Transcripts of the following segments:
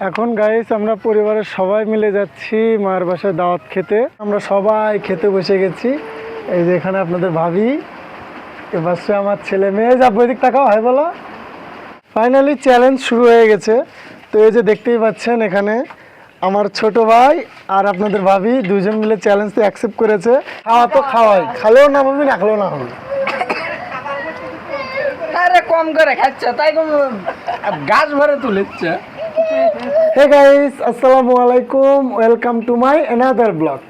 এখন গাইস আমরা পরিবারের সবাই মিলে যাচ্ছি মায়ের বাসায় দাওয়াত খেতে। আমরা সবাই খেতে বসে গেছি। এই যে এখানে আপনাদের ভাবি এবার সে আমার ছেলে মেয়ে। যা বৈদিক টাকাও হয় বলো। ফাইনালি চ্যালেঞ্জ শুরু হয়ে গেছে। তো এই যে দেখতেই পাচ্ছেন এখানে আমার ছোট ভাই আর আপনাদের ভাবি দুজন মিলে চ্যালেঞ্জটা অ্যাকসেপ্ট করেছে। খাওয়া তো খাওয়াই। খালেও না ভাবি না খেলেও না হবে আরে কম করে খাচ্ছে, তাই গাছ ভরে তুলেছে। হে গাইস আসসালামু আলাইকুম welcome to my another blog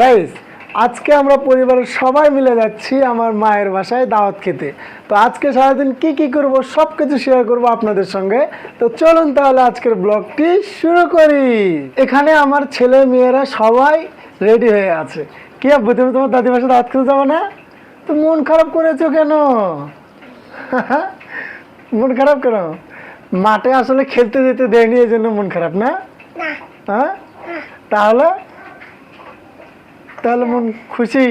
guys আজকে আমরা পরিবারের সবাই মিলে যাচ্ছি আমার মায়ের বাসায় দাওয়াত খেতে। তো আজকে সারাদিন কি কি করব সব কিছু শেয়ার করব আপনাদের সঙ্গে। তো চলুন তাহলে আজকের ব্লগটি শুরু করি। এখানে আমার ছেলে মেয়েরা সবাই রেডি হয়ে আছে। কি আব্বু, তুমি তোমার দাদি বাসায় দাওয়াত খেতে যাব না? তো মন খারাপ করেছ কেন? মন খারাপ কেন? মাঠে আসলে খেলতে যেতে দেয়নি এই জন্য মন খারাপ না? হ্যাঁ? তাহলে? তাহলে মন খুশি?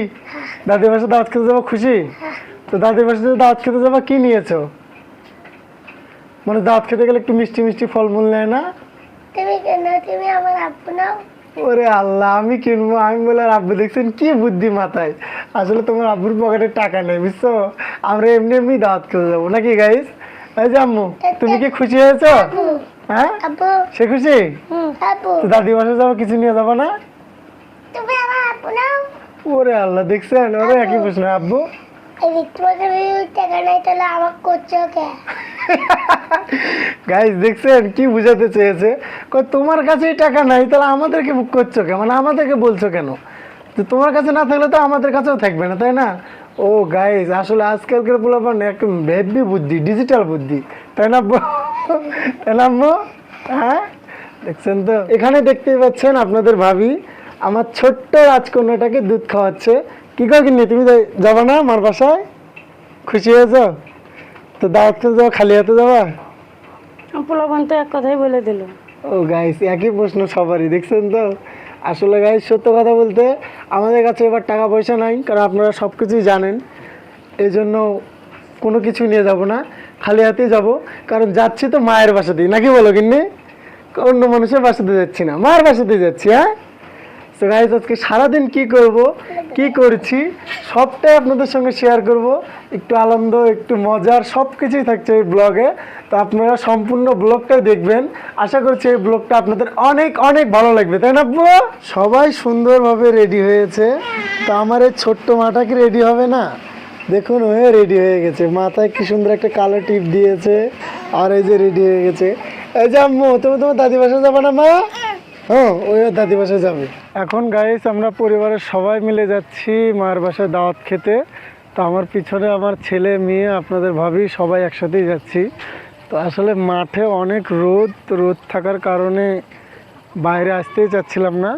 দাদির বাসা দাওয়াত খেতে যাব খুশি? তো দাদির বাসা দাওয়াত খেতে যাব কি নিয়েছো? মানে দাওয়াত খেতে গেলে একটু মিষ্টি মিষ্টি ফলমূল নেয় না? তুমি কেন? তুমি আমার আব্বু নাও। ওরে আল্লাহ আমি কিনবো? আমি বলে আর আব্বু দেখছেন কি বুদ্ধি মাথায়? আসলে তোমার আব্বুর পকেটে টাকা নেই বুঝছ? আমরা এমনি এমনি দাওয়াত খেতে যাব নাকি গাইস এই যে আম্মু তুমি কি খুশি হয়েছো? হ্যাঁ? সে খুশি? তো দাদি বাসা যাব কিছু নিয়ে যাব না? তুমি আমার আব্বু নাও। ওরে আল্লাহ দেখছেন ওরে একই প্রশ্ন আব্বু? কে? দেখছেন কি বুঝাতে চেয়েছে? তোমার কাছেই টাকা নাই তাহলে আমাদেরকে বুক করছ কেন মানে আমাদেরকে বলছো কেন? তোমার কাছে না থাকলে তো আমাদের কাছেও থাকবে না তাই না? ও গাইস আসলে আজকালকার পোলাপান একদম ভেবি বুদ্ধি ডিজিটাল বুদ্ধি। তাই না তাই না হ্যাঁ? দেখছেন তো? এখানে দেখতেই পাচ্ছেন আপনাদের ভাবি আমার ছোট্ট রাজকন্যাটাকে দুধ খাওয়াচ্ছে। কি করে কিনি তুমি যাবা না আমার বাসায়? খুশি হয়েছো? তো দাওয়াত যাওয়া খালি হাতে যাবা? পোলাপান তো এক কথাই বলে দিল। ও গাইস একই প্রশ্ন সবারই দেখছেন তো? আসলে গাইস সত্য কথা বলতে আমাদের কাছে এবার টাকা পয়সা নাই, কারণ আপনারা সব কিছুই জানেন। এই জন্য কোনো কিছু নিয়ে যাব না, খালি হাতেই যাব। কারণ যাচ্ছি তো মায়ের বাসাতেই, নাকি বলো কিন্তু অন্য মানুষের বাসাতে যাচ্ছি না মায়ের বাসাতেই যাচ্ছি হ্যাঁ? তো গাইজ আজকে সারাদিন কি করব? কি করছি? সবটাই আপনাদের সঙ্গে শেয়ার করব। একটু আনন্দ, একটু মজার সব কিছুই থাকছে এই ব্লগে তো আপনারা সম্পূর্ণ ব্লগটাই দেখবেন। আশা করছি এই ব্লগটা আপনাদের অনেক অনেক ভালো লাগবে। তাই না? সবাই সুন্দরভাবে রেডি হয়েছে। তো আমার এই ছোট্ট মাটা কি রেডি হবে না? দেখুন হয়ে রেডি হয়ে গেছে। মাথায় কি সুন্দর একটা কালো টিপ দিয়েছে। আর এই যে রেডি হয়ে গেছে। এই যে আম্মু, তুমি তোমার দাদি বাসা যাবে না, মা? হ্যাঁ ওই ওর দাদি বাসায় যাবে। এখন গাইস আমরা পরিবারের সবাই মিলে যাচ্ছি মায়ের বাসায় দাওয়াত খেতে। তো আমার পিছনে আমার ছেলে, মেয়ে, আপনাদের ভাবি, সবাই একসাথেই যাচ্ছি। তো আসলে মাঠে অনেক রোদ রোদ থাকার কারণে বাইরে আসতেই চাচ্ছিলাম না।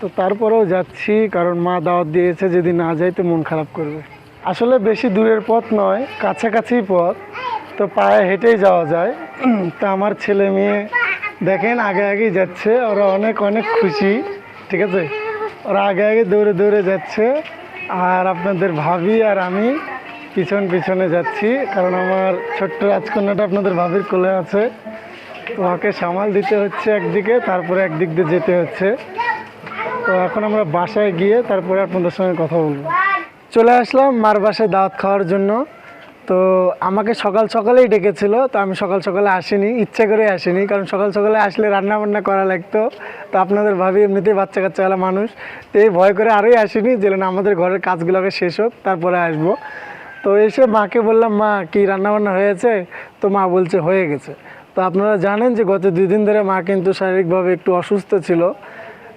তো তারপরেও যাচ্ছি, কারণ মা দাওয়াত দিয়েছে, যদি না যাই তো মন খারাপ করবে। আসলে বেশি দূরের পথ নয়, কাছাকাছি পথ। তো পায়ে হেঁটেই যাওয়া যায়। তা আমার ছেলে, মেয়ে দেখেন আগে আগেই যাচ্ছে, ওরা অনেক অনেক খুশি, ঠিক আছে? ওরা আগে আগে দৌড়ে দৌড়ে যাচ্ছে, আর আপনাদের ভাবি আর আমি পিছন, পিছনে যাচ্ছি, কারণ আমার ছোট্ট রাজকন্যাটা আপনাদের ভাবির কোলে আছে। তো ওকে সামাল দিতে হচ্ছে একদিকে, তারপরে একদিক দিয়ে যেতে হচ্ছে। তো এখন আমরা বাসায় গিয়ে তারপরে আপনাদের সঙ্গে কথা বলব। চলে আসলাম মার বাসায় দাওয়াত খাওয়ার জন্য। তো আমাকে সকাল সকালেই ডেকেছিল, তো আমি সকাল সকালে আসিনি, ইচ্ছে করে আসিনি, কারণ সকাল সকালে আসলে রান্না বান্না করা লাগতো। তো আপনাদের ভাবি এমনিতেই বাচ্চা কাচ্চাওয়ালা মানুষ, তো এই ভয় করে আরোই আসিনি যে আমাদের ঘরের কাজগুলোকে শেষ হোক, তারপরে আসব। তো এসে মাকে বললাম, মা, কি রান্না বান্না হয়েছে? তো মা বলছে, হয়ে গেছে। তো আপনারা জানেন যে গত দুই দিন ধরে মা কিন্তু শারীরিকভাবে একটু অসুস্থ ছিল।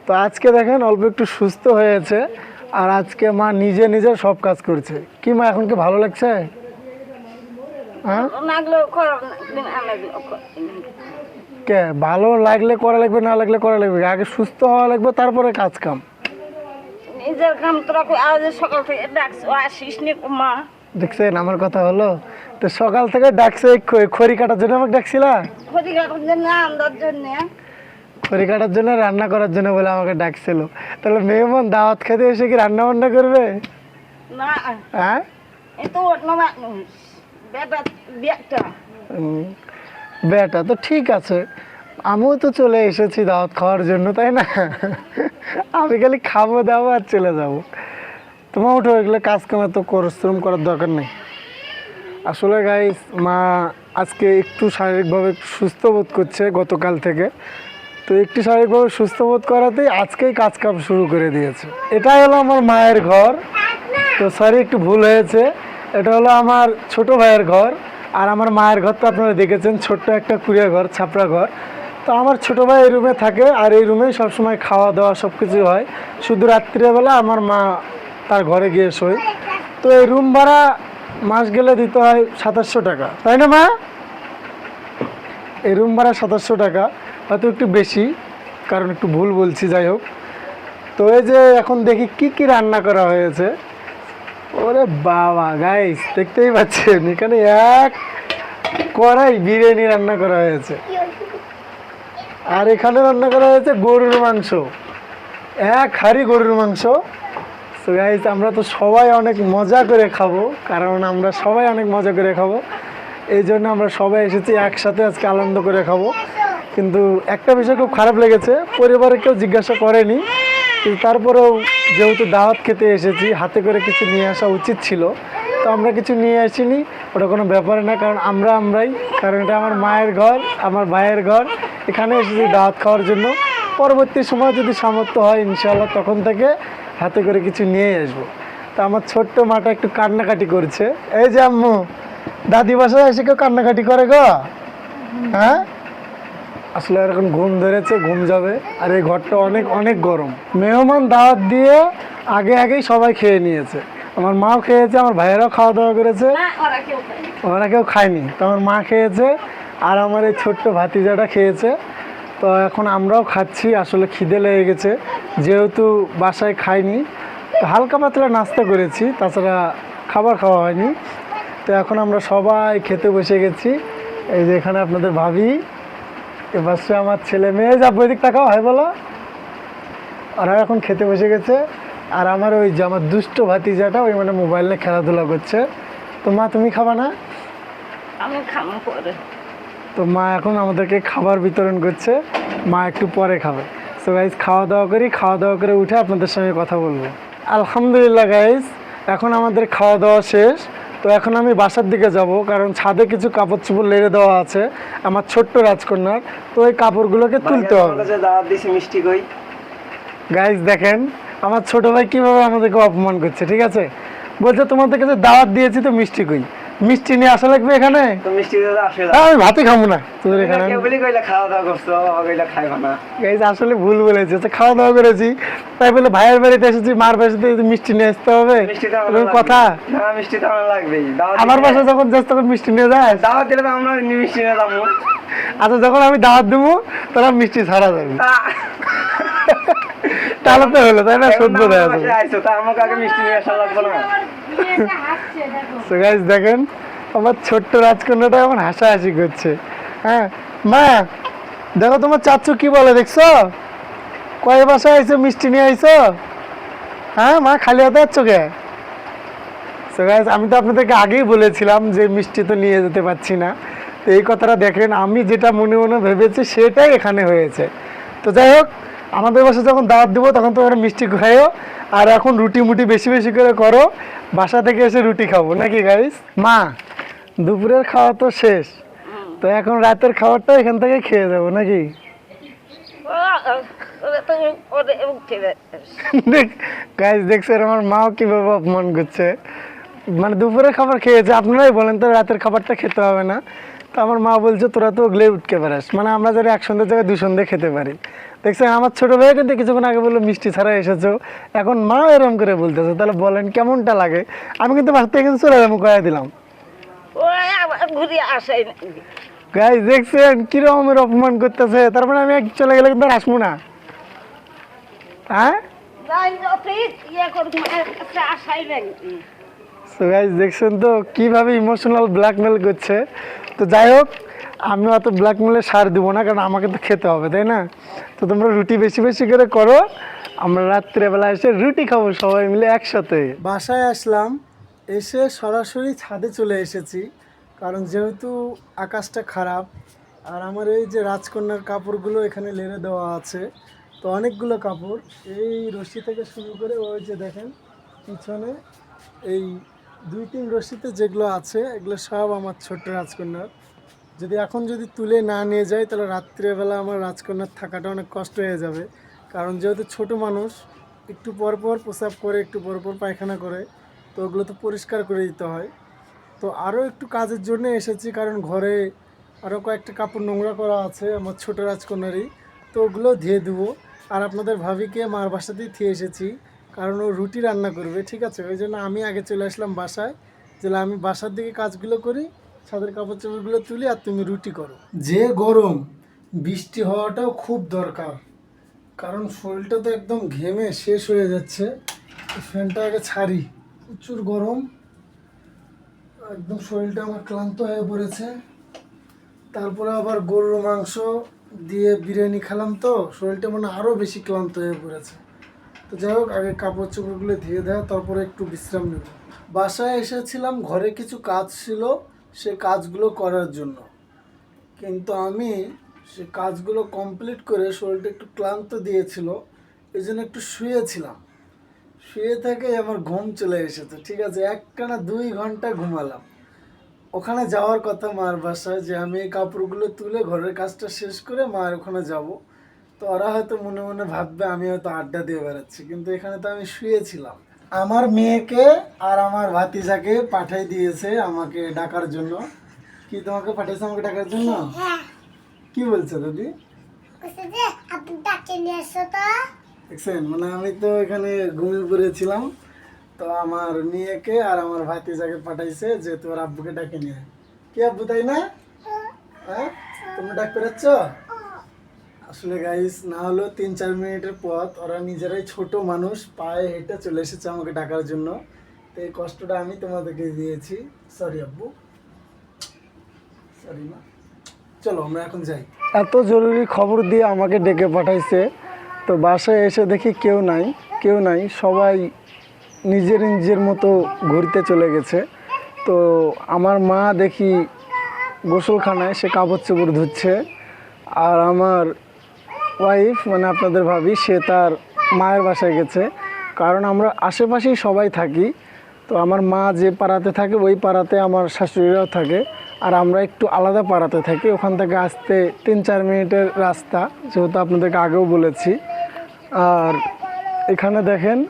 তো আজকে দেখেন অল্প একটু সুস্থ হয়েছে, আর আজকে মা নিজে নিজে সব কাজ করছে। কি মা, এখন কি ভালো লাগছে হ্যাঁ লাগলেও খারাপ না লাগলেও কে ভালো লাগলে করা লাগবে না লাগলে করা লাগবে? আগে সুস্থ হওয়া লাগবে তারপরে কাজ কাম। নিজের কাম তোরা আজ সকাল থেকে ডাকছ আসিস নি মা। দেখছেন আমার কথা হলো? তো সকাল থেকে ডাকছে খড়ি কাটার জন্য আমাকে ডাকছিলা? ক্ষতি কাটার জন্য আন্দার জন্য। খড়ি কাটার জন্য রান্না করার জন্য বলে আমাকে ডাকছিল। তাহলে মেহমান দাওয়াত খেতে এসে কি রান্না বান্না করবে? না। হ্যাঁ? এ তো অন্য মানুষ বেটা তো ঠিক আছে। আমিও তো চলে এসেছি দাওয়াত খাওয়ার জন্য, তাই না? আমি খালি খাব, দাবো আর চলে যাব। তোমার উঠো এগুলো কাজ কামে তো পরিশ্রম করার দরকার নেই। আসলে গাইস মা আজকে একটু শারীরিকভাবে সুস্থ বোধ করছে গতকাল থেকে। তো একটু শারীরিকভাবে সুস্থ বোধ করাতেই আজকেই কাজ কাম শুরু করে দিয়েছে। এটাই হলো আমার মায়ের ঘর। তো সরি একটু ভুল হয়েছে। এটা হলো আমার ছোট ভাইয়ের ঘর, আর আমার মায়ের ঘর তো আপনারা দেখেছেন, ছোট্ট একটা কুড়িয়া ঘর, ছাপড়া ঘর। তো আমার ছোট ভাই এই রুমে থাকে, আর এই রুমেই সবসময় খাওয়া দাওয়া সব কিছু হয়। শুধু রাত্রিবেলা আমার মা তার ঘরে গিয়ে শোয়। তো এই রুম ভাড়া মাস গেলে দিতে হয় সাতাশশো টাকা। তাই না মা? এই রুম ভাড়া সাতাশশো টাকা। হয়তো একটু বেশি, কারণ একটু ভুল বলছি, যাই হোক। তো এই যে এখন দেখি কি কি রান্না করা হয়েছে। ওরে বাবা গাইস দেখতেই পাচ্ছেন, এখানে এক কড়াই বিরিয়ানি রান্না করা হয়েছে। আর এখানে রান্না করা হয়েছে গরুর মাংস। এক হাঁড়ি গরুর মাংস। তো গাইস আমরা তো সবাই অনেক মজা করে খাব, কারণ আমরা সবাই অনেক মজা করে খাব। এই জন্য আমরা সবাই এসেছি একসাথে আজকে আনন্দ করে খাব। কিন্তু একটা বিষয় খুব খারাপ লেগেছে পরিবারে কেউ জিজ্ঞাসা করেনি। তারপরেও যেহেতু দাওয়াত খেতে এসেছি, হাতে করে কিছু নিয়ে আসা উচিত ছিল। তো আমরা কিছু নিয়ে আসিনি, ওটা কোনো ব্যাপার না, কারণ আমরা আমরাই, কারণ এটা আমার মায়ের ঘর, আমার ভাইয়ের ঘর। এখানে এসেছি দাওয়াত খাওয়ার জন্য। পরবর্তী সময় যদি সামর্থ্য হয় ইনশাল্লাহ তখন থেকে হাতে করে কিছু নিয়ে আসব। তো আমার ছোট্ট মাটা একটু কান্নাকাটি করছে। এই যে আম্মু, দাদি বাসায় এসে কেউ কান্নাকাটি করে গো? হ্যাঁ? আসলে এখন ঘুম ধরেছে ঘুম যাবে। আর এই ঘরটা অনেক অনেক গরম। মেহমান দাওয়াত দিয়ে আগে আগেই সবাই খেয়ে নিয়েছে। আমার মাও খেয়েছে আমার ভাইয়েরাও খাওয়া দাওয়া করেছে ওরা কেউ ওরা কেউ খায়নি। তো আমার মা খেয়েছে আর আমার এই ছোট্ট ভাতিজাটা খেয়েছে। তো এখন আমরাও খাচ্ছি আসলে খিদে লেগে গেছে। যেহেতু বাসায় খাইনি তো হালকা পাতলা নাস্তা করেছি তাছাড়া খাবার খাওয়া হয়নি। তো এখন আমরা সবাই খেতে বসে গেছি। এই যে এখানে আপনাদের ভাবি। এবার সে আমার ছেলে মেয়ে যা বৈদিক টাকাও হয় বলো। ওরা এখন খেতে বসে গেছে। আর আমার ওই যে আমার দুষ্ট ভাতি ভাতিজাটা ওই মানে মোবাইল নিয়ে খেলাধুলা করছে। তো মা তুমি খাবা না? আমি খামো করে তো মা এখন আমাদেরকে খাবার বিতরণ করছে। মা একটু পরে খাবে। সো গাইজ খাওয়া দাওয়া করি। খাওয়া দাওয়া করে উঠে আপনাদের সঙ্গে কথা বলব। আলহামদুলিল্লাহ গাইজ এখন আমাদের খাওয়া দাওয়া শেষ। তো এখন আমি বাসার দিকে যাব কারণ ছাদে কিছু কাপড় চোপড় লেড়ে দেওয়া আছে আমার ছোট্ট রাজকন্যার। তো ওই কাপড়গুলোকে তুলতে হবে। মিষ্টি কই। গাইজ দেখেন আমার ছোট ভাই কীভাবে আমাদেরকে অপমান করছে ঠিক আছে? বলছে তোমাদেরকে যে দাওয়াত দিয়েছি তো মিষ্টি কই। মিষ্টি নিয়ে আসা লাগবে এখানে? তো মিষ্টি দিতে আসে হ্যাঁ, আমি ভাতে খাব না। তোদের এখানে। কেউ বলি কইলা খাওয়া দাওয়া করছ কইলা খাইবা না। গাইজ আসলে ভুল বলেছে তো খাওয়া দাওয়া করেছি। তাই বলে ভাইয়ের বাড়িতে এসেছি মার বাড়িতে মিষ্টি নিয়ে আসতে হবে। কথা? না মিষ্টি তো আমার লাগবেই। আমার বাসায় যখন যাস তখন মিষ্টি নিয়ে যাস। দাওয়াত দিলে তো আমরা মিষ্টি নিয়ে যাব। আচ্ছা যখন আমি দাওয়াত দেবো তোরা মিষ্টি ছাড়া যাবে। তাহলে তো হলো তাই না? যাবে। তা আমাকে আগে মিষ্টি নিয়ে আসা লাগবে না। তো গাইজ দেখেন আমার ছোট্ট রাজকন্যাটা এখন করছে। হ্যাঁ মা দেখো তোমার চাচু কি বলে দেখছ? কয় আইছো মিষ্টি নিয়ে আইছো? হ্যাঁ মা খালি হাতে যাচ্ছ কে? Guys, আমি তো আপনাদেরকে আগেই বলেছিলাম যে মিষ্টি তো নিয়ে যেতে পারছি না। তো এই কথাটা দেখেন আমি যেটা মনে মনে ভেবেছি সেটাই এখানে হয়েছে। তো যাই হোক আমাদের বাসায় যখন দাওয়াত দেবো তখন তোমরা মিষ্টি খাইও আর এখন রুটি মুটি বেশি বেশি করে করো বাসা থেকে এসে রুটি খাব। নাকি গাইস মা দুপুরের খাওয়া তো শেষ। তো এখন রাতের খাবারটা এখান থেকে খেয়ে যাব নাকি? গাইস দেখছেন আমার মাও কীভাবে অপমান করছে। মানে দুপুরে খাবার খেয়েছে আপনারাই বলেন তো রাতের খাবারটা খেতে হবে না। তো আমার মা বলছে তোরা তো ওগুলোই উঠকে পারাস মানে আমরা যারা এক সন্ধ্যের জায়গায় দু সন্ধ্যে খেতে পারি। দেখছেন আমার ছোট ভাই কিন্তু কিছুক্ষণ আগে বলল মিষ্টি ছাড়া এসেছ। এখন মা এরম করে বলতেছে তাহলে বলেন কেমনটা লাগে? আমি কিন্তু বাসা থেকে কিন্তু চলে যাব কয়ে দিলাম। ঘুরে আসে গাইস দেখছেন কিরকমের অপমান করতেছে। তার মানে আমি চলে গেলে কিন্তু আর আসব না। হ্যাঁ? দেখছেন তো কীভাবে ইমোশনাল ব্ল্যাকমেল করছে। তো যাই হোক আমি অত ব্ল্যাকমেলে সার দিব না, কারণ আমাকে তো খেতে হবে, তাই না? তো তোমরা রুটি বেশি বেশি করে করো, আমরা রাত্রেবেলা এসে রুটি খাব সবাই মিলে একসাথে। বাসায় আসলাম, এসে সরাসরি ছাদে চলে এসেছি, কারণ যেহেতু আকাশটা খারাপ, আর আমার এই যে রাজকন্যার কাপড়গুলো এখানে লেড়ে দেওয়া আছে, তো অনেকগুলো কাপড়, এই রশ্মি থেকে শুরু করে ওই যে দেখেন, পিছনে এই দুই তিন রশিতে যেগুলো আছে, এগুলো সব আমার ছোট্ট রাজকন্যার। যদি এখন যদি তুলে না নিয়ে যাই, তাহলে রাত্রেবেলা আমার রাজকন্যার থাকাটা অনেক কষ্ট হয়ে যাবে। কারণ যেহেতু ছোট মানুষ, একটু পর পর প্রসাব করে, একটু পর পর পায়খানা করে, তো ওগুলো তো পরিষ্কার করে দিতে হয়। তো আরও একটু কাজের জন্য এসেছি, কারণ ঘরে আরও কয়েকটা কাপড় নোংরা করা আছে আমার ছোট রাজকন্যারই। তো ওগুলো ধুয়ে দেবো আর আপনাদের ভাবিকে মার বাসাতেই থিয়ে এসেছি, কারণ ও রুটি রান্না করবে, ঠিক আছে? ওই জন্য আমি আগে চলে আসলাম বাসায়। যে আমি বাসার দিকে কাজগুলো করি ছাদের কাপড় চোপড়গুলো তুলি আর তুমি রুটি করো। যে গরম, বৃষ্টি হওয়াটাও খুব দরকার। কারণ শরীরটা তো একদম ঘেমে শেষ হয়ে যাচ্ছে। ফ্যানটা আগে ছাড়ি। প্রচুর গরম। একদম শরীরটা আমার ক্লান্ত হয়ে পড়েছে। তারপরে আবার গরুর মাংস দিয়ে বিরিয়ানি খেলাম তো, শরীরটা মানে আরও বেশি ক্লান্ত হয়ে পড়েছে। তো যাই হোক, আগে কাপড় চোপড়গুলো ধুয়ে দেওয়া, তারপরে একটু বিশ্রাম নেব। বাসায় এসেছিলাম, ঘরে কিছু কাজ ছিল। সে কাজগুলো করার জন্য। কিন্তু আমি সে কাজগুলো কমপ্লিট করে শরীরটা একটু ক্লান্ত দিয়েছিল এই জন্য একটু শুয়েছিলাম। শুয়ে থেকে আমার ঘুম চলে এসেছে, ঠিক আছে? একটানা দুই ঘণ্টা ঘুমালাম। ওখানে যাওয়ার কথা মার বাসায় যে আমি এই কাপড়গুলো তুলে ঘরের কাজটা শেষ করে মায়ের ওখানে যাব। তো ওরা হয়তো মনে মনে ভাববে আমি হয়তো আড্ডা দিয়ে বেড়াচ্ছি, কিন্তু এখানে তো আমি শুয়েছিলাম। আমার মেয়েকে আর আমার ভাতিজাকে পাঠাই দিয়েছে আমাকে ডাকার জন্য। কি তোমাকে পাঠিয়েছে আমাকে ডাকার জন্য? হ্যাঁ। কি বলছো দিদি? দেখছেন মানে আমি তো এখানে ঘুমিয়ে পড়েছিলাম। তো আমার মেয়েকে আর আমার ভাতিজাকে পাঠাইছে যে তোর আব্বুকে ডাকে নিয়ে। কি আব্বু তাই না? হ্যাঁ। তুমি ডাক পেরেছ আসলে গাইস না হলো তিন, চার মিনিটের পথ, ওরা নিজেরাই ছোট মানুষ, পায়ে হেঁটে চলে এসেছে আমাকে ডাকার জন্য। তো এই কষ্টটা আমি তোমাদেরকে দিয়েছি। সরি আব্বু। সরি মা। চলো, আমরা এখন যাই। এত জরুরি খবর দিয়ে আমাকে ডেকে পাঠাইছে। তো বাসায় এসে দেখি কেউ নাই কেউ নাই, সবাই নিজের নিজের মতো ঘুরতে চলে গেছে। তো আমার মা দেখি গোসলখানায়, সে কাপড় চোপড় ধুচ্ছে। আর আমার ওয়াইফ মানে আপনাদের ভাবি, সে তার মায়ের বাসায় গেছে। কারণ আমরা আশেপাশেই সবাই থাকি। তো আমার মা যে পাড়াতে থাকে, ওই পাড়াতে আমার শাশুড়িরাও থাকে। আর আমরা একটু আলাদা পাড়াতে থাকি। ওখান থেকে আসতে তিন চার মিনিটের রাস্তা, যেহেতু আপনাদেরকে আগেও বলেছি। আর এখানে দেখেন,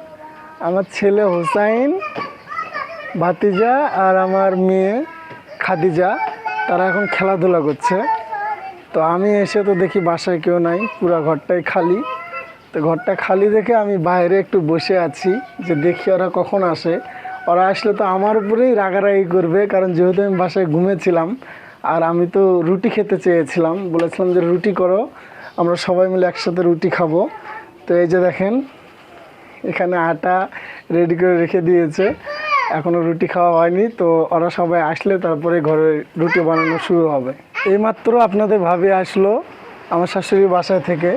আমার ছেলে হোসাইন, ভাতিজা আর আমার মেয়ে খাদিজা, তারা এখন খেলাধুলা করছে। তো আমি এসে তো দেখি বাসায় কেউ নাই, পুরো ঘরটাই খালি। তো ঘরটা খালি দেখে আমি বাইরে একটু বসে আছি, যে দেখি ওরা কখন আসে। ওরা আসলে তো আমার উপরেই রাগারাগি করবে, কারণ যেহেতু আমি বাসায় ঘুমেছিলাম, আর আমি তো রুটি খেতে চেয়েছিলাম, বলেছিলাম যে রুটি করো, আমরা সবাই মিলে একসাথে রুটি খাব। তো এই যে দেখেন, এখানে আটা রেডি করে রেখে দিয়েছে। এখনও রুটি খাওয়া হয়নি তো ওরা সবাই আসলে তারপরে ঘরে রুটি বানানো শুরু হবে। এইমাত্র আপনাদের ভাবে আসলো আমার শাশুড়ি বাসায় থেকে।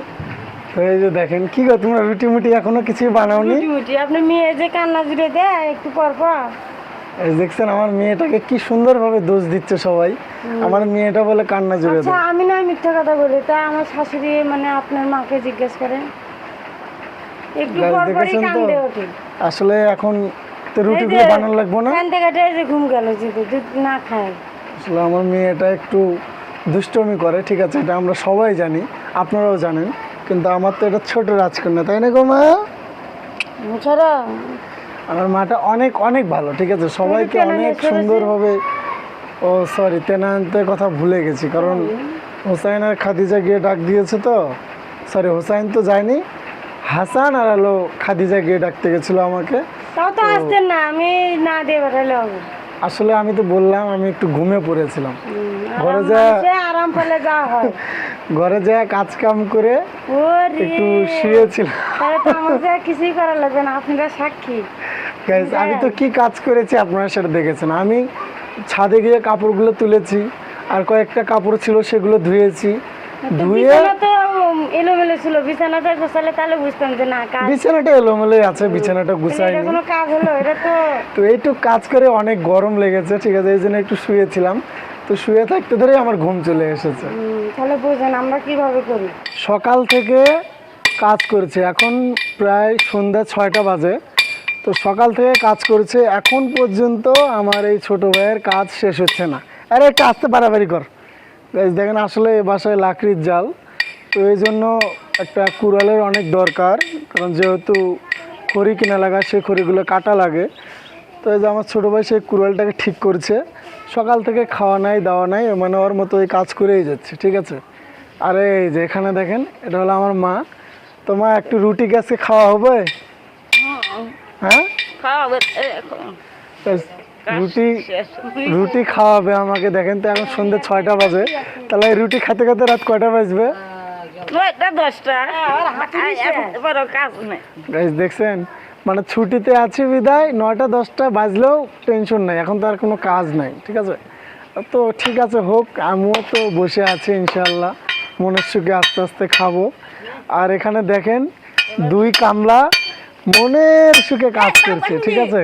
তো এই যে দেখেন কি গো তোমরা রুটি মুটি এখনও কিছুই বানাওনি? মুটি আপনার মেয়ে যে কান্না জুড়ে দেয় একটু পর পর। এই দেখছেন আমার মেয়েটাকে কি সুন্দরভাবে দোষ দিচ্ছে সবাই। আমার মেয়েটা বলে কান্না জুড়ে আচ্ছা দেয়। আমি না মিথ্যা কথা বলি তাই আমার শাশুড়ি মানে আপনার মাকে জিজ্ঞেস করেন। একটু পর পরই দেখেছেন তো? কান্দে ওঠে। আসলে এখন তো রুটিগুলো বানানো লাগবো না? কাটে এই ঘুম গেল যদি দুধ না খায়। আসলে আমার মেয়েটা একটু দুষ্টমি করে ঠিক আছে? এটা আমরা সবাই জানি আপনারাও জানেন। কিন্তু আমার তো এটা ছোট রাজকন্যা তাই না গো মা? ছাড়া আমার মাটা অনেক অনেক ভালো ঠিক আছে? সবাইকে অনেক? সুন্দরভাবে ও সরি তেনান্তের কথা ভুলে গেছি কারণ হোসাইন আর খাদিজা গিয়ে ডাক দিয়েছে তো। সরি হোসাইন তো যায়নি। হাসান আর হলো খাদিজা গিয়ে ডাকতে গেছিল আমাকে। তাও তো আসতেন না আমি না দিয়ে পাঠালে হবে। আসলে আমি তো বললাম আমি একটু ঘুমে পড়েছিলাম। ঘরে যা আরাম পেলে যা হয়। ঘরে যা কাজ কাম করে একটু শুয়েছিলাম। তাহলে তো আমাকে কিছুই করা লাগবে না আপনারা সাক্ষী। Guys, আমি তো কি কাজ করেছি আপনারা সেটা দেখেছেন। আমি ছাদে গিয়ে কাপড়গুলো তুলেছি আর কয়েকটা কাপড় ছিল সেগুলো ধুয়েছি। ধুয়ে বিছানা এলোমেলো ছিল বিছানাটা গোছালে তাহলে বুঝতাম যে না কাজ বিছানাটা এলোমেলোই আছে বিছানাটা গুছাইনি কোনো কাজ হলো এটা তো তো এইটুক কাজ করে অনেক গরম লেগেছে ঠিক আছে এই জন্য একটু শুয়েছিলাম। তো শুয়ে থাকতে ধরেই আমার ঘুম চলে এসেছে। তাহলে বুঝেন আমরা কীভাবে করি? সকাল থেকে কাজ করছে এখন প্রায় সন্ধ্যা ছয়টা বাজে। তো সকাল থেকে কাজ করছে এখন পর্যন্ত আমার এই ছোট ভাইয়ের কাজ শেষ হচ্ছে না। আরে একটু আসতে পারাবারি কর। দেখেন আসলে এ বাসায় লাকড়ির জাল। তো এই জন্য একটা কুড়ালের অনেক দরকার কারণ যেহেতু খড়ি কিনা লাগা সেই খড়িগুলো কাটা লাগে। তো এই যে আমার ছোটো ভাই সেই কুড়ালটাকে ঠিক করছে। সকাল থেকে খাওয়া নাই দাওয়া নাই মানে ওর মতো ওই কাজ করেই যাচ্ছে ঠিক আছে? আরে এই যে এখানে দেখেন এটা হলো আমার মা। তো মা একটু রুটি গাছকে খাওয়া হবে? হ্যাঁ? রুটি রুটি খাওয়াবে আমাকে দেখেন তো এখন সন্ধ্যে ছয়টা বাজে। তাহলে এই রুটি খেতে খেতে রাত কয়টা বাজবে? নেই। দেখছেন? মানে ছুটিতে আছি বিদায় নয়টা দশটা বাজলেও টেনশন নাই এখন তো আর কোনো কাজ নাই ঠিক আছে? তো ঠিক আছে হোক আমিও তো বসে আছি ইনশাল্লাহ মনের সুখে আস্তে আস্তে খাব। আর এখানে দেখেন দুই কামলা মনের সুখে কাজ করছে ঠিক আছে?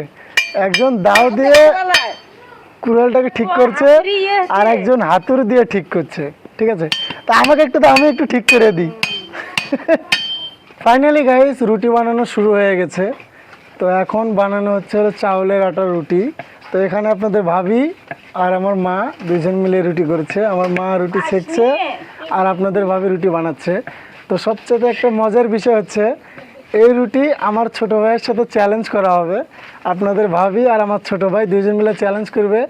একজন দাও দিয়ে কুড়ালটাকে ঠিক করছে আর একজন হাতুর দিয়ে ঠিক করছে ঠিক আছে? তা আমাকে একটু তো আমি একটু ঠিক করে দিই। ফাইনালি গাইস রুটি বানানো শুরু হয়ে গেছে। তো এখন বানানো হচ্ছে হলো চাউলের আটার রুটি। তো এখানে আপনাদের ভাবি আর আমার মা দুজন মিলে রুটি করেছে। আমার মা রুটি সেকছে আর আপনাদের ভাবি রুটি বানাচ্ছে। তো সবচেয়ে একটা মজার বিষয় হচ্ছে এই রুটি আমার ছোট ভাইয়ের সাথে চ্যালেঞ্জ করা হবে। আপনাদের ভাবি আর আমার ছোট ভাই দুজন মিলে চ্যালেঞ্জ করবে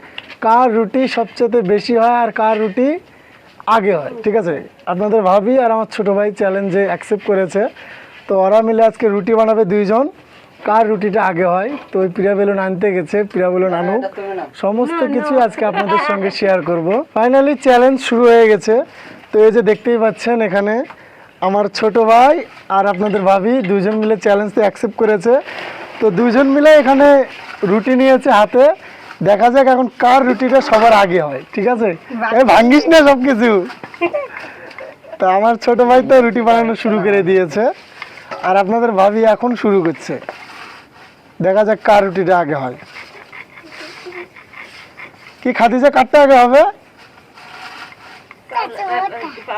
কার রুটি সবচেয়ে বেশি হয় আর কার রুটি আগে হয় ঠিক আছে? আপনাদের ভাবি আর আমার ছোট ভাই চ্যালেঞ্জে অ্যাকসেপ্ট করেছে। তো ওরা মিলে আজকে রুটি বানাবে দুইজন। কার রুটিটা আগে হয়? তো ওই পিড়া বেলুন আনতে গেছে পিড়া বেলুন আনুক। সমস্ত কিছু আজকে আপনাদের সঙ্গে শেয়ার করব। ফাইনালি চ্যালেঞ্জ শুরু হয়ে গেছে। তো এই যে দেখতেই পাচ্ছেন এখানে আমার ছোট ভাই আর আপনাদের ভাবি দুজন মিলে চ্যালেঞ্জটা অ্যাকসেপ্ট করেছে। তো দুজন মিলে এখানে রুটি নিয়েছে হাতে। দেখা যাক এখন কার রুটিটা সবার আগে হয় ঠিক আছে? ভাঙ্গিস না সব কিছু তো আমার ছোট ভাই তো রুটি বানানো শুরু করে দিয়েছে আর আপনাদের ভাবি এখন শুরু করছে। দেখা যাক কার রুটিটা আগে হয়। কি খাদিজা কাটতে আগে হবে?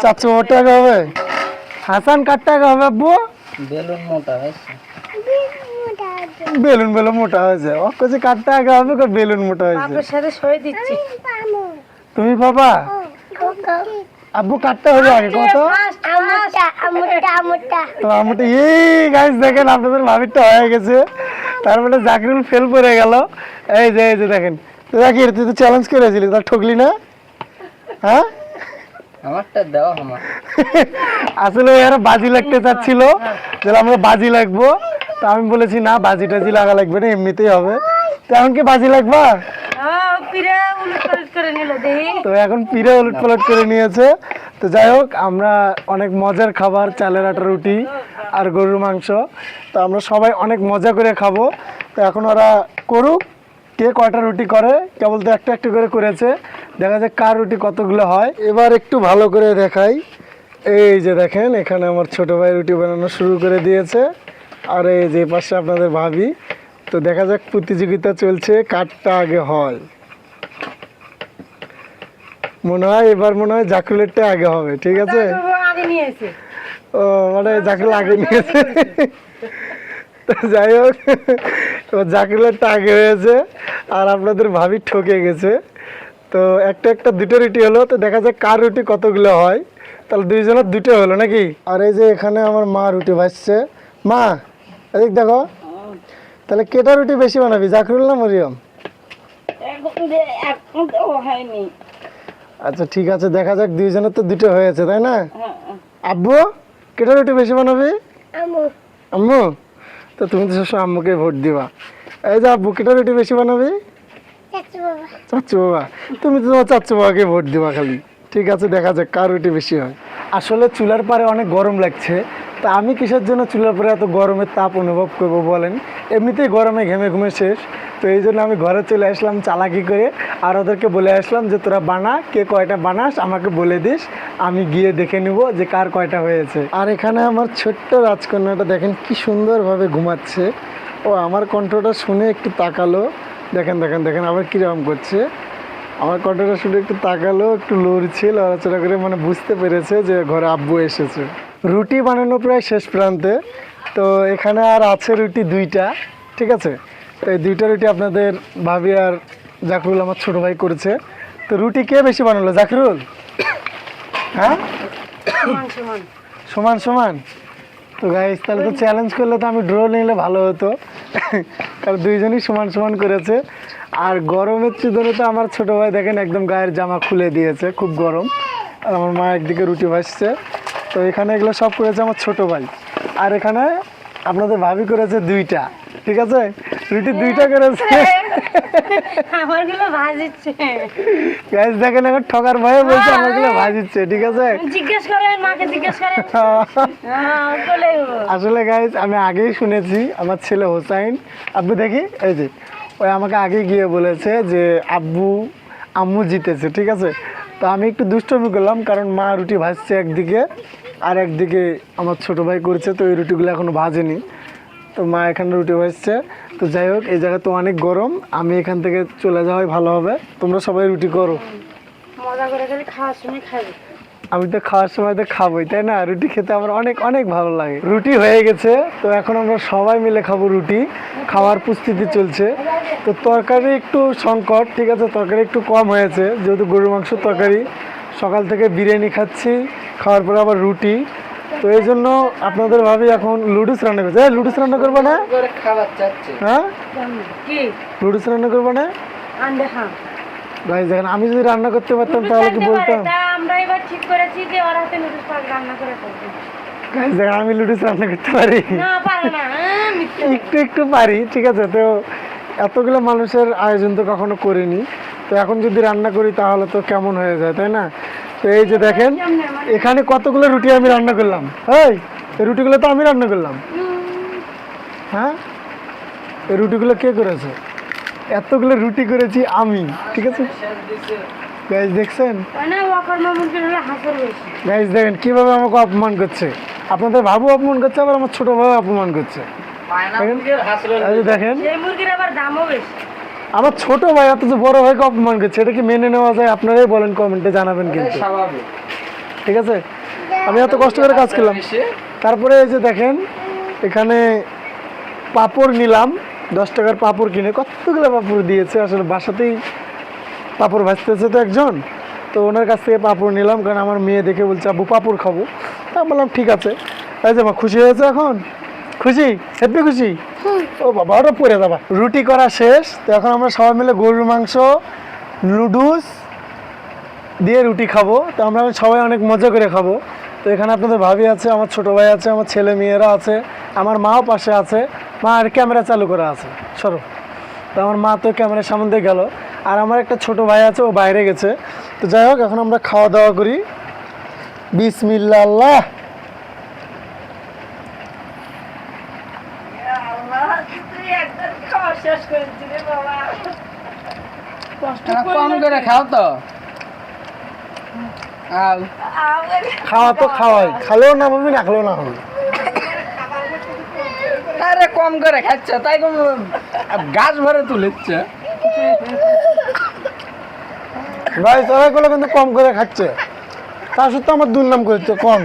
চারশো ওটা আগে হবে? হাসান কাটতে আগে হবে আব্বু? বেলুন মোটা হয়েছে। বেলুন বেলুন মোটা হয়েছে ও কাছে কাটতে আগে হবে বেলুন মোটা হয়েছে আপনার সাথে সই দিচ্ছি। তুমি বাবা আব্বু কাটতে হবে আগে কত? আমুটা আমুটা আমুটা তো এই গাইস দেখেন আপনাদের ভাবিরটা হয়ে গেছে। তারপরে জাকরুল ফেল করে গেল। এই যে এই যে দেখেন। তো জাকির তুই তো চ্যালেঞ্জ করেছিলি তা ঠকলি না? হ্যাঁ? আমারটা দেওয়া আমার আসলে এরা বাজি লাগতে চাচ্ছিল। যে আমরা বাজি লাগবো। তা আমি বলেছি না বাজি টাজি লাগা লাগবে না এমনিতেই হবে। তো এখন কি বাজি লাগবা? দেখি তো এখন পিড়ে উলট পালট করে নিয়েছে। তো যাই হোক আমরা অনেক মজার খাবার চালের আটা রুটি আর গরুর মাংস। তো আমরা সবাই অনেক মজা করে খাব। তো এখন ওরা করুক কে কয়টা রুটি করে কেবল তো একটা একটা করে করেছে। দেখা যাক কার রুটি কতগুলো হয়। এবার একটু ভালো করে দেখাই। এই যে দেখেন এখানে আমার ছোট ভাই রুটি বানানো শুরু করে দিয়েছে। আর এই যে পাশে আপনাদের ভাবি তো দেখা যাক প্রতিযোগিতা চলছে কারটা আগে হয়। মনে হয় এবার মনে হয় জাকুলেটটা আগে হবে ঠিক আছে? ও মানে জাকুল আগে নিয়েছে তো যাই হোক জাকুলেটটা আগে হয়েছে আর আপনাদের ভাবি ঠকে গেছে। তো একটা একটা দুটো রুটি হলো তো দেখা যাক কার রুটি কতগুলো হয়। তাহলে দুইজনের দুটো হলো নাকি? আর এই যে এখানে আমার মা রুটি ভাসছে মা এদিক দেখো। তাহলে কেটা রুটি বেশি বানাবি জাকরুল না মরিয়ম? আচ্ছা ঠিক আছে দেখা যাক দুইজনের তো দুটো হয়েছে তাই না? আব্বু কেটা রুটি বেশি বানাবি? আম্মু। তো তুমি তো সবসময় আম্মুকে ভোট দিবা। এই যে আব্বু কেটা রুটি বেশি বানাবি? চাচ্চু বাবা। তুমি তো তোমার চাচ্চু বাবাকে ভোট দিবা খালি। ঠিক আছে দেখা যাক কার রুটি বেশি হয়। আসলে চুলার পারে অনেক গরম লাগছে। তা আমি কিসের জন্য চুলার পরে এত গরমের তাপ অনুভব করব বলেন? এমনিতেই গরমে ঘেমে ঘুমে শেষ। তো এই জন্য আমি ঘরে চলে আসলাম চালাকি করে। আর ওদেরকে বলে আসলাম যে তোরা বানা কে কয়টা বানাস আমাকে বলে দিস। আমি গিয়ে দেখে নিব যে কার কয়টা হয়েছে। আর এখানে আমার ছোট্ট রাজকন্যাটা দেখেন কি সুন্দরভাবে ঘুমাচ্ছে। ও আমার কণ্ঠটা শুনে একটু তাকালো। দেখেন দেখেন দেখেন আবার কীরকম করছে। আমার কণ্ঠটা শুনে একটু তাকালো একটু লড়ছে লড়াচড়া করে মানে বুঝতে পেরেছে যে ঘরে আব্বু এসেছে। রুটি বানানো প্রায় শেষ প্রান্তে তো এখানে আর আছে রুটি দুইটা ঠিক আছে? তো এই দুইটা রুটি আপনাদের ভাবি আর জাকরুল আমার ছোটো ভাই করেছে। তো রুটি কে বেশি বানালো জাকরুল? হ্যাঁ? সমান সমান। সমান সমান তো গাইস তাহলে তো চ্যালেঞ্জ করলে তো আমি ড্র নিলে ভালো হতো। কারণ দুইজনই সমান সমান করেছে। আর গরমের চিদরে তো আমার ছোট ভাই দেখেন একদম গায়ের জামা খুলে দিয়েছে খুব গরম। আর আমার মা একদিকে রুটি ভাসছে তো এখানে এগুলো সব করেছে আমার ছোট ভাই। আর এখানে আপনাদের ভাবি করেছে দুইটা ঠিক আছে? রুটি দুইটা করেছে। আমারগুলো ভাজিচ্ছে। গাইস দেখেন এখন ঠকার ভয়ে বলছে আমারগুলো ভাজিচ্ছে ঠিক আছে? জিজ্ঞেস করেন মাকে জিজ্ঞেস করেন হ্যাঁ। আসলে গাইজ আমি আগেই শুনেছি আমার ছেলে হোসাইন। আপনি দেখি এই যে ওই আমাকে আগে গিয়ে বলেছে যে, আব্বু, আম্মু জিতেছে, ঠিক আছে? তো আমি একটু দুষ্টমি করলাম, কারণ মা রুটি ভাজছে একদিকে, আর একদিকে আমার ছোট ভাই করছে, তো এই রুটিগুলো এখনও ভাজেনি। তো মা এখানে রুটি ভাজছে। তো যাই হোক, এই জায়গা তো অনেক গরম, আমি এখান থেকে চলে যাওয়াই ভালো হবে। তোমরা সবাই রুটি করো। মজা করে খাওয়ার সময় খাবে আমি তো খাওয়ার সময় তো খাবোই তাই না? রুটি খেতে আমার অনেক অনেক ভালো লাগে। রুটি হয়ে গেছে তো এখন আমরা সবাই মিলে খাব রুটি। খাওয়ার প্রস্তুতি চলছে। তো তরকারি একটু সংকট ঠিক আছে? তরকারি একটু কম হয়েছে যেহেতু গরুর মাংস তরকারি। সকাল থেকে বিরিয়ানি খাচ্ছি খাওয়ার পরে আবার রুটি। তো এই জন্য আপনাদের ভাবি এখন লুডুস রান্না করছে। লুডুস রান্না করব না? হ্যাঁ? লুডুস রান্না করব না? ভাই দেখেন আমি যদি রান্না করতে পারতাম তাহলে কি বলতাম? আমরা এবার ঠিক করেছি যে ওর হাতে নুডলস পাক রান্না করে খাব গাইজ দেখেন আমি লুডুস রান্না করতে পারি। না পারে না একটু একটু পারি ঠিক আছে? তো এতগুলো মানুষের আয়োজন তো কখনো করিনি। তো এখন যদি রান্না করি তাহলে তো কেমন হয়ে যায় তাই না? তো এই যে দেখেন এখানে কতগুলো রুটি আমি রান্না করলাম? এই এই রুটিগুলো তো আমি রান্না করলাম। হ্যাঁ? এই রুটিগুলো কে করেছে? এতগুলো রুটি করেছি আমি ঠিক আছে? গাইজ দেখছেন? গাইজ দেখেন কীভাবে আমাকে অপমান করছে। আপনাদের ভাবু অপমান করছে আবার আমার ছোট ভাই অপমান করছে। এই দেখেন। আমার ছোট ভাই অথচ বড় ভাইকে অপমান করছে এটা কি মেনে নেওয়া যায়? আপনারাই বলেন কমেন্টে জানাবেন কিন্তু। ঠিক আছে? আমি এত কষ্ট করে কাজ করলাম। তারপরে এই যে দেখেন এখানে পাপড় নিলাম। দশ টাকার পাপড় কিনে কতগুলো পাপড় দিয়েছে? আসলে বাসাতেই পাপড় ভাজতেছে তো একজন। তো ওনার কাছ থেকে পাপড় নিলাম, কারণ আমার মেয়ে দেখে বলছে, আব্বু, পাপড় খাব। তা বললাম, ঠিক আছে। এই যে মা খুশি হয়েছে এখন? খুশি? হেব্বি খুশি? ও বাবা ওটা পরে যাবা। রুটি করা শেষ। তো এখন আমরা সবাই মিলে গরুর মাংস, নুডলস দিয়ে রুটি খাব। তো আমরা সবাই অনেক মজা করে খাব। তো এখানে আপনাদের ভাবি আছে, আমার ছোট ভাই আছে, আমার ছেলে মেয়েরা আছে, আমার মাও পাশে আছে। মা আর ক্যামেরা চালু করা আছে সরো। তো আমার মা তো ক্যামেরার সামনে দিয়ে গেল। আর আমার একটা ছোট ভাই আছে ও বাইরে গেছে। তো যাই হোক এখন আমরা খাওয়া দাওয়া করি। বিসমিল্লা আল্লাহ কম করে খাও তো। খাওয়া তো খাওয়াই। খালেও না বলবি না খেলেও না হবে। আরে কম করে খাচ্ছ, তাই কম গাছ ভরে তুলেছে। ভাই, সবাই গুলো কিন্তু কম করে খাচ্ছে। তা সত্ত্বেও আমার দুর্নাম করছে, কম।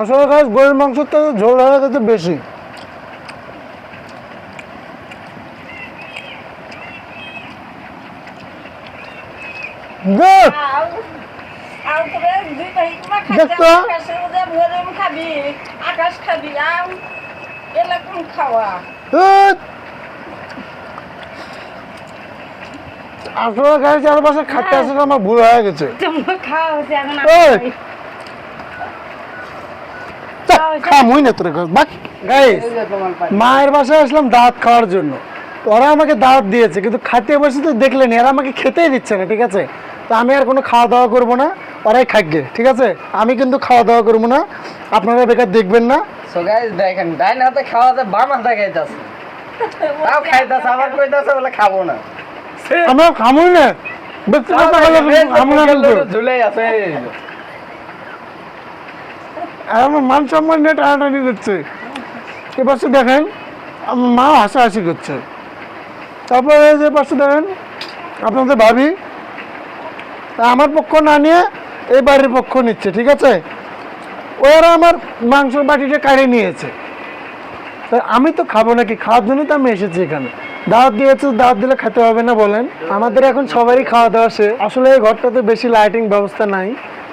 আসলে গরুর থেকে ঝোল হয়ে গেছে বেশি। Good! আকাশ খাবি আও এরকম খাওয়া? আসলে গাড়ি চারপাশে খাটতে আসলে আমার ভুল হয়ে গেছে। তোমরা খাওয়া হচ্ছে এখন ওই! খামুই না তোর বাক গাইস মায়ের বাসায় আসলাম দাঁত খাওয়ার জন্য। তো ওরা আমাকে দাঁত দিয়েছে কিন্তু খাতে বসে তো দেখলেনি এরা আমাকে খেতেই দিচ্ছে না ঠিক আছে? তো আমি আর কোনো খাওয়া দাওয়া করব না ওরাই খাকবে ঠিক আছে? আমি কিন্তু খাওয়া দাওয়া করব না আপনারা বেকার দেখবেন না। সো গাইস দেখেন ডাইন হাতে খাওয়াতে বাম হাতে খাইতাছে। তাও খাইতাছে আবার কইতাছে বলে খাব না। আমরা না। খামু না কিন্তু আছে। আর আমার মান সম্মান নিয়ে টানাটানি করছে। এ পাশে দেখেন আমার মা হাসাহাসি করছে। তারপরে যে পাশে দেখেন আপনাদের ভাবি আমার পক্ষ না নিয়ে এই বাড়ির পক্ষ নিচ্ছে, ঠিক আছে? ওরা আমার মাংস বাটিটা কাড়ে নিয়েছে। আমি তো খাব নাকি? খাওয়ার জন্যই তো আমি এসেছি এখানে। দাওয়াত দিয়েছে, দাওয়াত দিলে খেতে হবে না বলেন। আমাদের এখন সবারই খাওয়া দাওয়া শেষ। আসলে এই ঘরটাতে বেশি লাইটিং ব্যবস্থা নাই।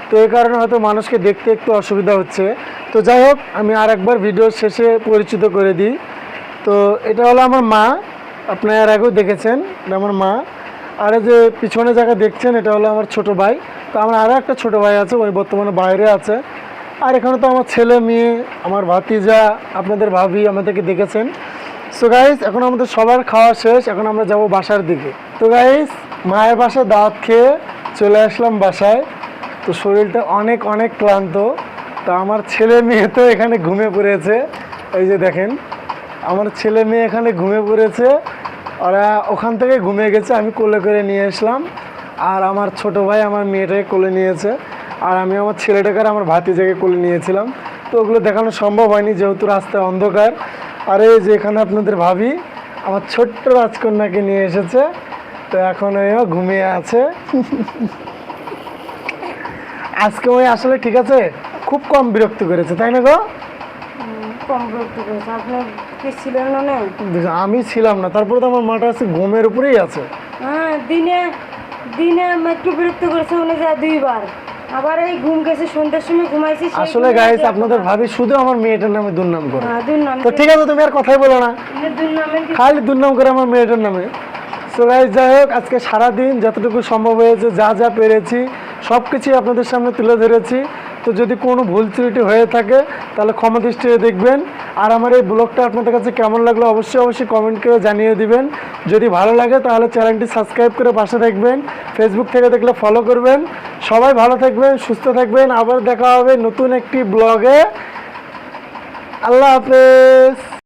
তো এই কারণে হয়তো মানুষকে দেখতে একটু অসুবিধা হচ্ছে। তো যাই হোক, আমি আর একবার ভিডিওর শেষে পরিচিত করে দিই। তো এটা হলো আমার মা। আপনারা আগেও দেখেছেন আমার মা। আর যে পিছনে জায়গা দেখছেন, এটা হলো আমার ছোট ভাই। তো আমার আরও একটা ছোট ভাই আছে, ওই বর্তমানে বাইরে আছে। আর এখানে তো আমার ছেলে, মেয়ে, আমার ভাতিজা, আপনাদের ভাবি, আমাদেরকে দেখেছেন। সো গাইস এখন আমাদের সবার খাওয়া শেষ, এখন আমরা যাব বাসার দিকে। তো গাইস মায়ের বাসায় দাওয়াত খেয়ে চলে আসলাম বাসায়। তো শরীরটা অনেক অনেক ক্লান্ত। তো আমার ছেলে মেয়ে তো এখানে ঘুমে পড়েছে। এই যে দেখেন, আমার ছেলে মেয়ে এখানে ঘুমে পড়েছে। ওরা ওখান থেকে ঘুমিয়ে গেছে, আমি কোলে করে নিয়ে আসলাম। আর আমার ছোট ভাই আমার মেয়েটাকে কোলে নিয়েছে। আর আমি আমার ছেলেটাকে আর আমার ভাতিজাকে কোলে নিয়েছিলাম। তো ওগুলো দেখানো সম্ভব হয়নি, যেহেতু রাস্তায় অন্ধকার। আর এই যে এখানে আপনাদের ভাবি, আমার ছোট্ট রাজকন্যাকে নিয়ে এসেছে। তো এখন ওইও ঘুমিয়ে আছে। আজকে ওই আসলে ঠিক আছে, খুব কম বিরক্ত করেছে, তাই না গো? কম বিরক্ত করেছে আপনি কি ছিলেন না না? আমি ছিলাম না তারপরে তো আমার মাটা আছে ঘুমের উপরেই আছে। হ্যাঁ দিনে দিনে আমি একটু বিরক্ত করেছে মনে যায় দুইবার। আবার এই ঘুম গেছে সন্ধ্যার সময় ঘুমাইছি আসলে গাইস আপনাদের ভাবি শুধু আমার মেয়েটার নামে দুর্নাম করে। হ্যাঁ, দুর্নাম তো ঠিক আছে তুমি আর কথাই বলো না। খালি দুর্নাম করে আমার মেয়েটার নামে। সো গাইস যাই হোক আজকে সারাদিন যতটুকু সম্ভব হয়েছে যা যা পেরেছি সব কিছুই আপনাদের সামনে তুলে ধরেছি। তো যদি কোনো ভুল ত্রুটি হয়ে থাকে, তাহলে ক্ষমা দৃষ্টি দেখবেন। আর আমার এই ব্লগটা আপনাদের কাছে কেমন লাগল অবশ্যই অবশ্যই কমেন্ট করে জানিয়ে দিবেন। যদি ভালো লাগে, তাহলে চ্যানেলটি সাবস্ক্রাইব করে পাশে থাকবেন। ফেসবুক থেকে দেখলে ফলো করবেন। সবাই ভালো থাকবেন, সুস্থ থাকবেন। আবার দেখা হবে নতুন একটি ব্লগে। আল্লাহ হাফেজ।